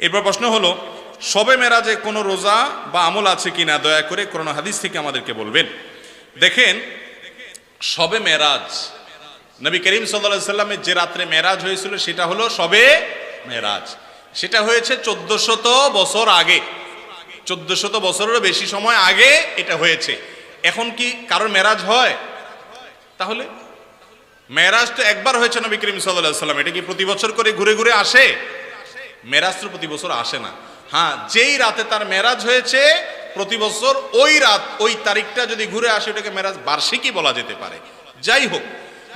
এরপর প্রশ্ন হলো, সবে মেরাজে কোনো রোজা বা আমল আছে কি না দয়া করে কোরআন হাদিস থেকে আমাদেরকে বলবেন। দেখেন, সবে মেরাজ, নবী করিম সাল্লা সাল্লামের যে রাত্রে মেরাজ হয়েছিল সেটা হলো সবে মেরাজ। সেটা হয়েছে চোদ্দশত বছর আগে। চোদ্দশত বছরেরও বেশি সময় আগে এটা হয়েছে। এখন কি কারোর মেরাজ হয়? তাহলে? মেরাজ তো একবার হয়েছে নবী করিম সাল্লাহ সাল্লাম এটা কি প্রতি বছর করে ঘুরে ঘুরে আসে? মেরাজ তো প্রতি বছর আসে না। হ্যাঁ যেই রাতে তার মেরাজ হয়েছে, প্রতি বছর ওই রাত, ওই তারিখটা যদি ঘুরে আসে, ওটাকে মেরাজ বার্ষিকই বলা যেতে পারে। যাই হোক,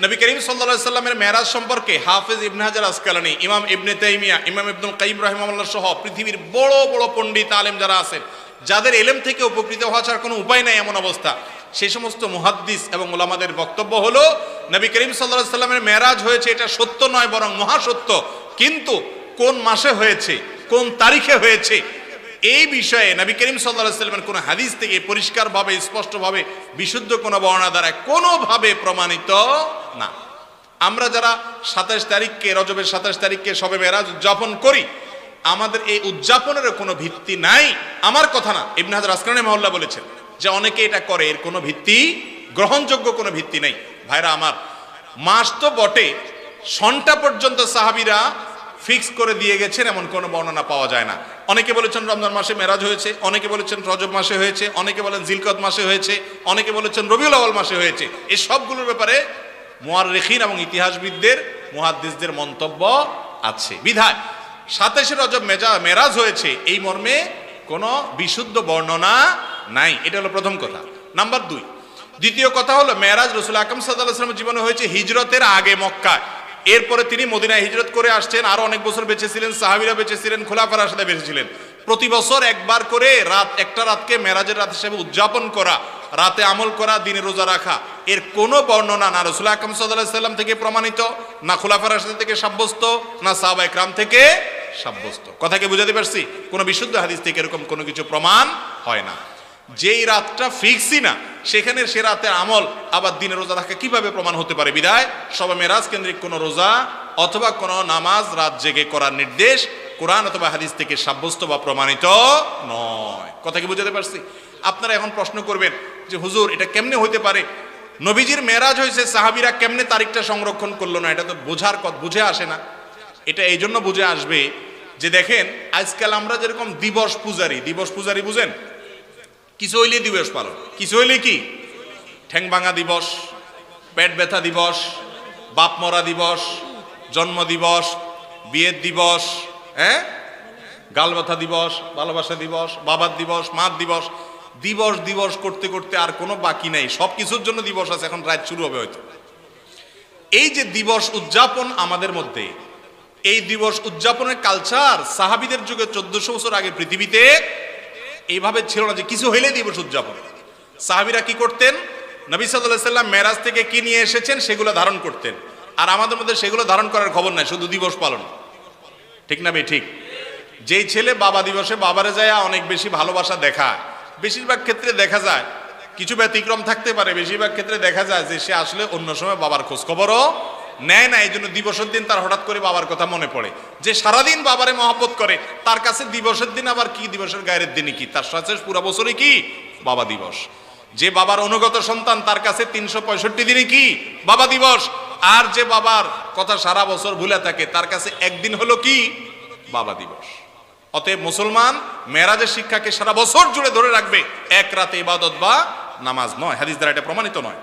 নবী করিম সাল্লা সাল্লামের মেরাজ সম্পর্কে হাফেজ ইবনে হাজার আসকালানি, ইমাম ইবনে তাইমিয়া, ইমাম ইবনুল কাইম রহিমাল্লাহ সহ পৃথিবীর বড় বড় পণ্ডিত আলেম যারা আছেন, যাদের এলেম থেকে উপকৃত হওয়া ছাড়া কোনো উপায় নাই এমন অবস্থা। সেই সমস্ত মুহাদ্দিস এবং ওলামাদের বক্তব্য হলো, নবী করিম সাল্লাহ সাল্লামের মেরাজ হয়েছে এটা সত্য নয়, বরং মহাসত্য। কিন্তু কোন মাসে হয়েছে, কোন তারিখে হয়েছে, এই বিষয়ে নবী করিম সাল্লাহ সাল্লামের কোনো হাদিস থেকে পরিষ্কারভাবে, স্পষ্টভাবে, বিশুদ্ধ কোনো বর্ণনা দ্বারা কোনোভাবে প্রমাণিত না। আমরা যারা সাতাশ তারিখকে, রজবের সাতাশ তারিখকে সবে মেরাজ উদযাপন করি, আমাদের এই উদযাপনের কোনো ভিত্তি নাই। আমার কথা না, ইবনে হাজার আসকানি মহল্লা বলেছেন যে অনেকে এটা করে, এর কোনো ভিত্তি, গ্রহণযোগ্য কোনো ভিত্তি নেই। ভাইরা আমার, মাস তো বটে, সনটা পর্যন্ত সাহাবিরা ফিক্স করে দিয়ে গেছেন, এমন কোনো বর্ণনা পাওয়া যায় না। অনেকে বলেছেন রমজান মাসে মেরাজ হয়েছে, অনেকে বলেছেন রজব মাসে হয়েছে, অনেকে বলেন জিলকত মাসে হয়েছে, অনেকে বলেছেন রবিউল আওয়াল মাসে হয়েছে। এই সবগুলোর ব্যাপারে মোয়ারেখিন এবং ইতিহাসবিদদের, মুহাদ্দিসদের মন্তব্য আছে। বিধায়, সাতাশে রজব মেজা, মেরাজ হয়েছে, এই মর্মে কোনো বিশুদ্ধ বর্ণনা নাই। এটা হলো প্রথম কথা। নাম্বার দুই, দ্বিতীয় কথা হলো, মেরাজ রসুল আকরম সাল্লাহ জীবনে হয়েছে হিজরতের আগে মক্কায়। এরপরে তিনি মদিনায় হিজরত করে আসছেন, আরও অনেক বছর বেঁচে ছিলেন সাহাবিরা বেঁচে ছিলেন খোলাফার সাথে বেঁচে ছিলেন প্রতি বছর একবার করে রাত, একটা রাতকে মেরাজের রাত হিসেবে উদযাপন করা, রাতে আমল করা, দিনে রোজা রাখা। এর কোনো বর্ণনা না। রসুল আকরম সাল্লাম থেকে প্রমাণিত, না খোলাফার সাথে থেকে সাব্যস্ত, না সাহবা একরাম থেকে সাব্যস্ত। কথাকে বুঝাতে পারছি? কোনো বিশুদ্ধ হাদিস থেকে এরকম কোনো কিছু প্রমাণ হয় না। যেই রাতটা ফিক্সই না সেখানে সে রাতের আমল আবার দিনে রোজা থাকা কীভাবে প্রমাণ হতে পারে? বিদায়, সবে মেরাজ কেন্দ্রিক কোনো রোজা অথবা কোনো নামাজ রাত জেগে করার নির্দেশ কোরআন অথবা হাদিস থেকে সাব্যস্ত বা প্রমাণিত নয়। কথা কি বুঝাতে পারছি? আপনারা এখন প্রশ্ন করবেন যে, হুজুর, এটা কেমনে হইতে পারে? নবীজির মেরাজ হয়েছে, সাহাবিরা কেমনে তারিখটা সংরক্ষণ করল না? এটা তো বোঝার কথা বুঝে আসে না। এটা এই জন্য বুঝে আসবে যে, দেখেন, আজকাল আমরা যেরকম দিবস পূজারি দিবস পূজারি বুঝেন? কিছু হইলে দিবস পালন। কিছু হইলে কি? ঠ্যাং ভাঙা দিবস, পেট ব্যথা দিবস, বাপ মরা দিবস, জন্ম দিবস, বিয়ের দিবস হ্যাঁ? গাল ব্যথা দিবস, ভালোবাসা দিবস, বাবার দিবস, মার দিবস। দিবস দিবস করতে করতে আর কোনো বাকি নেই। সব কিছুর জন্য দিবস আছে, এখন রাত শুরু হবে হয়তো। এই যে দিবস উদযাপন আমাদের মধ্যে, এই দিবস উদযাপনের কালচার সাহাবিদের যুগে চোদ্দশো বছর আগে পৃথিবীতে এইভাবে ছিল না যে কিছু হইলে দিবস উদযাপন। সাহাবিরা কি করতেন? নবী সাল্লাহ সাল্লাম মেরাজ থেকে কি নিয়ে এসেছেন সেগুলো ধারণ করতেন। আর আমাদের মধ্যে সেগুলো ধারণ করার খবর নাই, শুধু দিবস পালন। ঠিক না বে ঠিক। যেই ছেলে বাবা দিবসে বাবারে যায় অনেক বেশি ভালোবাসা দেখায়, বেশিরভাগ ক্ষেত্রে দেখা যায়, কিছু ব্যতিক্রম থাকতে পারে, বেশিরভাগ ক্ষেত্রে দেখা যায় যে সে আসলে অন্য সময় বাবার খোঁজ খবরও নেয় না এই জন্য দিবসের দিন তার হঠাৎ করে বাবার কথা মনে পড়ে। যে সারাদিন বাবারে মহব্বত করে, তার কাছে দিবসের দিন আবার কি? দিবসের গায়ের দিনই কি? তার সাথে পুরো বছরই কি? বাবা দিবস। যে বাবার অনুগত সন্তান, তার কাছে তিনশো পঁয়ষট্টি দিনই কি? বাবা দিবস। আর যে বাবার কথা সারা বছর ভুলে থাকে, তার কাছে একদিন হলো কি? বাবা দিবস। অতএব মুসলমান মেরাজের শিক্ষাকে সারা বছর জুড়ে ধরে রাখবে, এক রাতে ইবাদত বা নামাজ নয়। হাদিস দ্বারা এটা প্রমাণিত নয়।